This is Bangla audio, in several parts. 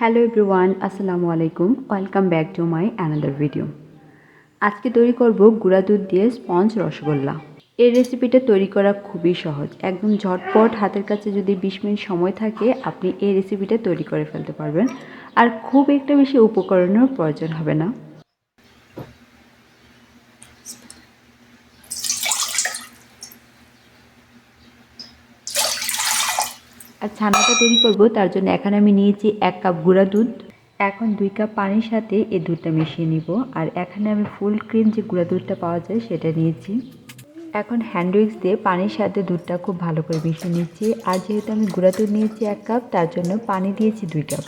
হ্যালো এভরিওয়ান আসসালামু আলাইকুম welcome back to my another video আজকে তৈরি করব গুঁড়া দুধ দিয়ে স্পঞ্জ রসগোল্লা। এই রেসিপিটা তৈরি করা খুবই সহজ। একদম ঝটপট হাতের কাছে যদি বিশ মিনিট সময় থাকে, আপনি এই রেসিপিটা তৈরি করে ফেলতে পারবেন। আর খুব একটা বেশি উপকরণের প্রয়োজন হবে না। আর ছানাটা তৈরি করব, তার জন্য এখানে আমি নিয়েছি এক কাপ গুঁড়া দুধ। এখন দুই কাপ পানির সাথে এই দুধটা মিশিয়ে নিব। আর এখানে আমি ফুল ক্রিম যে গুঁড়া দুধটা পাওয়া যায় সেটা নিয়েছি। এখন হ্যান্ড উইক্স দিয়ে পানির সাথে দুধটা খুব ভালো করে মিশিয়ে নিচ্ছি। আর যেহেতু আমি গুঁড়া দুধ নিয়েছি এক কাপ, তার জন্য পানি দিয়েছি দুই কাপ।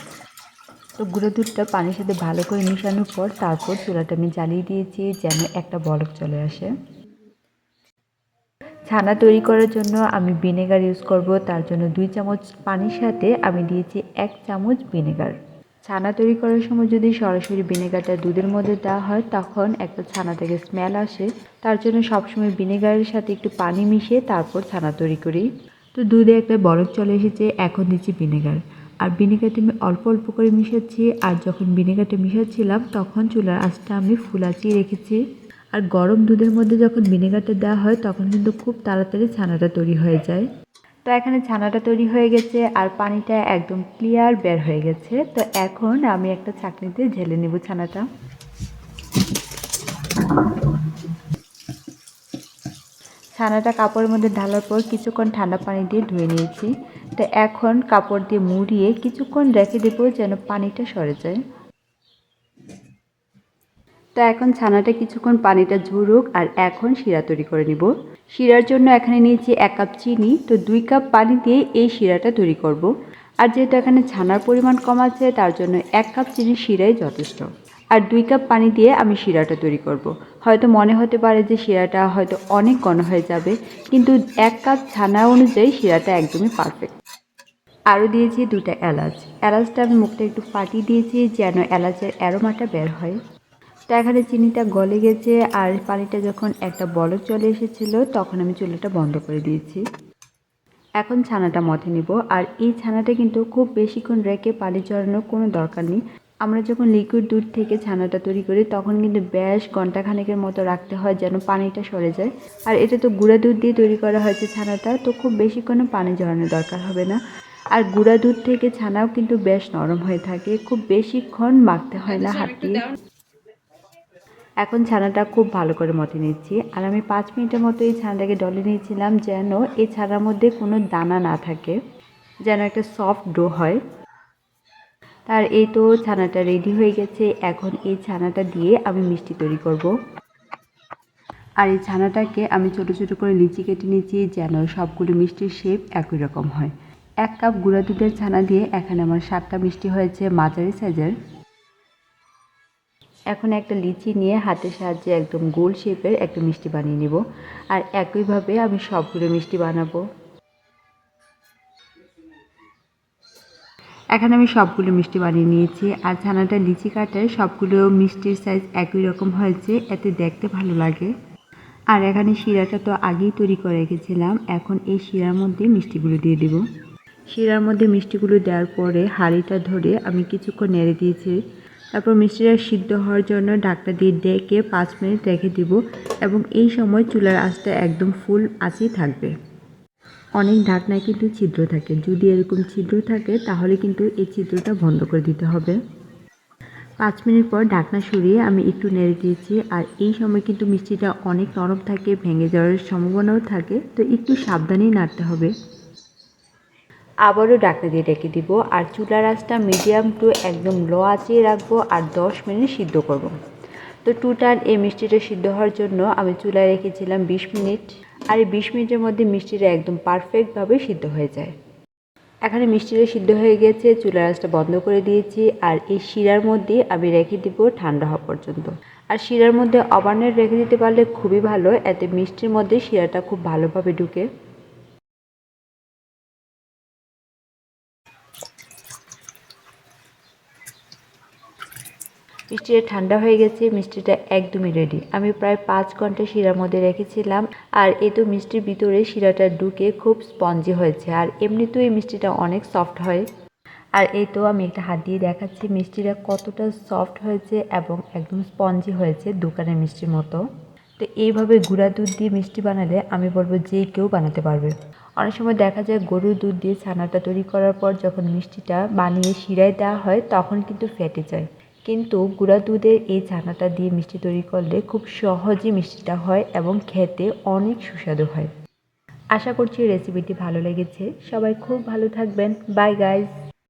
তো গুঁড়ো দুধটা পানির সাথে ভালো করে মিশানোর পর তারপর চুলাটা আমি জ্বালিয়ে দিয়েছি, যেন একটা বলক চলে আসে। ছানা তৈরি করার জন্য আমি ভিনেগার ইউজ করব। তার জন্য দুই চামচ পানির সাথে আমি দিয়েছি এক চামচ ভিনেগার। ছানা তৈরি করার সময় যদি সরাসরি ভিনেগারটা দুধের মধ্যে দেওয়া হয়, তখন একটা ছানা থেকে স্মেল আসে। তার জন্য সবসময় ভিনেগারের সাথে একটু পানি মিশিয়ে তারপর ছানা তৈরি করি। তো দুধে একটা বরফ চলে এসেছে, এখন দিচ্ছি ভিনেগার। আর ভিনেগারটা আমি অল্প অল্প করে মিশাচ্ছি। আর যখন ভিনেগারটা মিশাচ্ছিলাম, তখন চুলার আঁচটা আমি ফুলাচিয়ে রেখেছি। আর গরম দুধের মধ্যে যখন ভিনেগারটা দেওয়া হয়, তখন কিন্তু খুব তাড়াতাড়ি ছানাটা তৈরি হয়ে যায়। তো এখানে ছানাটা তৈরি হয়ে গেছে আর পানিটা একদম ক্লিয়ার বের হয়ে গেছে। তো এখন আমি একটা ছাঁকনিতে ঢেলে নেব ছানাটা। ছানাটা কাপড়ের মধ্যে ঢালার পর কিছুক্ষণ ঠান্ডা পানি দিয়ে ধুয়ে নিয়েছি। তো এখন কাপড় দিয়ে মুড়িয়ে কিছুক্ষণ রেখে দেবো যেন পানিটা সরে যায়। তো এখন ছানাটা কিছুক্ষণ পানিটা ঝুরুক আর এখন শিরা তৈরি করে নিব। শিরার জন্য এখানে নিয়েছি এক কাপ চিনি, তো দুই কাপ পানি দিয়ে এই শিরাটা তৈরি করব। আর যেহেতু এখানে ছানার পরিমাণ কম আছে, তার জন্য এক কাপ চিনি শিরাই যথেষ্ট। আর দুই কাপ পানি দিয়ে আমি শিরাটা তৈরি করব। হয়তো মনে হতে পারে যে শিরাটা হয়তো অনেক ঘন হয়ে যাবে, কিন্তু এক কাপ ছানা অনুযায়ী শিরাটা একদমই পারফেক্ট আরও দিয়েছি দুটা এলাচ। এলাচটা আমি মুখটা একটু ফাটিয়ে দিয়েছি যেন এলাচের অ্যারোমাটা বের হয়। তো এখানে চিনিটা গলে গেছে আর পানিটা যখন একটা বলক চলে এসেছিল, তখন আমি চুলাটা বন্ধ করে দিয়েছি। এখন ছানাটা মথে নিব। আর এই ছানাটা কিন্তু খুব বেশিক্ষণ রেখে পানি জড়ানোর কোনো দরকার নেই। আমরা যখন লিকুইড দুধ থেকে ছানাটা তৈরি করি, তখন কিন্তু বেশ ঘন্টাখানেকের মতো রাখতে হয় যেন পানিটা সরে যায়। আর এটা তো গুঁড়া দুধ দিয়ে তৈরি করা হয়েছে ছানাটা, তো খুব বেশিক্ষণও পানি জড়ানোর দরকার হবে না। আর গুঁড়া দুধ থেকে ছানাও কিন্তু বেশ নরম হয়ে থাকে, খুব বেশিক্ষণ মাখতে হয় না হাত দিয়ে এখন ছানাটা খুব ভালো করে মতে নিচ্ছি। আর আমি পাঁচ মিনিটের মতো এই ছানাটাকে ডলে নিয়েছিলাম যেন এই ছানার মধ্যে কোনো দানা না থাকে, যেন একটা সফট ডো হয়। তার এই তো ছানাটা রেডি হয়ে গেছে। এখন এই ছানাটা দিয়ে আমি মিষ্টি তৈরি করব। আর এই ছানাটাকে আমি ছোট ছোট করে লিচি কেটে নিয়েছি যেন সবগুলো মিষ্টির শেপ একই রকম হয়। এক কাপ গুঁড়া দুধের ছানা দিয়ে এখানে আমার সাতটা মিষ্টি হয়েছে মাঝারি সাইজের এখন একটা লিচি নিয়ে হাতের সাহায্যে একদম গোল শেপের একটা মিষ্টি বানিয়ে নিব। আর একইভাবে আমি সবগুলো মিষ্টি বানাবো। এখানে আমি সবগুলো মিষ্টি বানিয়ে নিয়েছি। আর ছানাটা লিচি কাটায় সবগুলো মিষ্টির সাইজ একই রকম হয়েছে, এতে দেখতে ভালো লাগে। আর এখানে শিরাটা তো আগেই তৈরি করে রেখেছিলাম, এখন এই শিরার মধ্যে মিষ্টিগুলো দিয়ে দেব। শিরার মধ্যে মিষ্টিগুলো দেওয়ার পরে হাঁড়িটা ধরে আমি কিছুক্ষণ নেড়ে দিয়েছি। তারপর মিষ্টিটা সিদ্ধ হওয়ার জন্য ঢাকটা দিয়ে ডেকে পাঁচ মিনিট রেখে দিব এবং এই সময় চুলার আঁচটা একদম ফুল আঁচেই থাকবে। অনেক ঢাকনায় কিন্তু ছিদ্র থাকে। যদি এরকম ছিদ্র থাকে, তাহলে কিন্তু এই ছিদ্রটা বন্ধ করে দিতে হবে। পাঁচ মিনিট পর ঢাকনা সরিয়ে আমি একটু নেড়ে দিয়েছি আর এই সময় কিন্তু মিষ্টিটা অনেক নরম থাকে, ভেঙে যাওয়ার সম্ভাবনাও থাকে। তো একটু সাবধানেই নাড়তে হবে। আবারও ঢাকনা দিয়ে রেখে দিব। আর চুলার আঁচটা মিডিয়াম টু একদম লো আঁচিয়ে রাখব আর দশ মিনিট সিদ্ধ করব। তো টোটাল এই মিষ্টিটা সিদ্ধ হওয়ার জন্য আমি চুলায় রেখেছিলাম বিশ মিনিট। আর এই বিশ মিনিটের মধ্যে মিষ্টিটা একদম পারফেক্টভাবে সিদ্ধ হয়ে যায়। এখানে মিষ্টিটা সিদ্ধ হয়ে গেছে, চুলার আঁচটা বন্ধ করে দিয়েছি। আর এই শিরার মধ্যে আমি রেখে দিব ঠান্ডা হওয়া পর্যন্ত। আর শিরার মধ্যে অবানের রেখে দিতে পারলে খুবই ভালো, এতে মিষ্টির মধ্যে শিরাটা খুব ভালোভাবে ঢুকে। মিষ্টিটা ঠান্ডা হয়ে গেছে, মিষ্টিটা একদমই রেডি আমি প্রায় পাঁচ ঘণ্টা শিরার মধ্যে রেখেছিলাম আর এ তো মিষ্টির ভিতরে শিরাটা ঢুকে খুব স্পঞ্জি হয়েছে আর এমনিতেও এই মিষ্টিটা অনেক সফট হয়। আর এই তো আমি একটা হাত দিয়ে দেখাচ্ছি মিষ্টিটা কতটা সফট হয়েছে এবং একদম স্পঞ্জি হয়েছে দোকানের মিষ্টির মতো। তো এইভাবে গুঁড়া দুধ দিয়ে মিষ্টি বানালে আমি বলব যে কেউ বানাতে পারবে। অনেক সময় দেখা যায় গরুর দুধ দিয়ে ছানাটা তৈরি করার পর যখন মিষ্টিটা বানিয়ে শিরায় দেওয়া হয় তখন কিন্তু ফেটে যায়। কিন্তু গুঁড়া দুধের এই ছানাটা দিয়ে মিষ্টি তৈরি করলে খুব সহজে মিষ্টিটা হয় এবং খেতে অনেক সুস্বাদু হয়। আশা করছি রেসিপিটি ভালো লেগেছে। সবাই খুব ভালো থাকবেন। By guys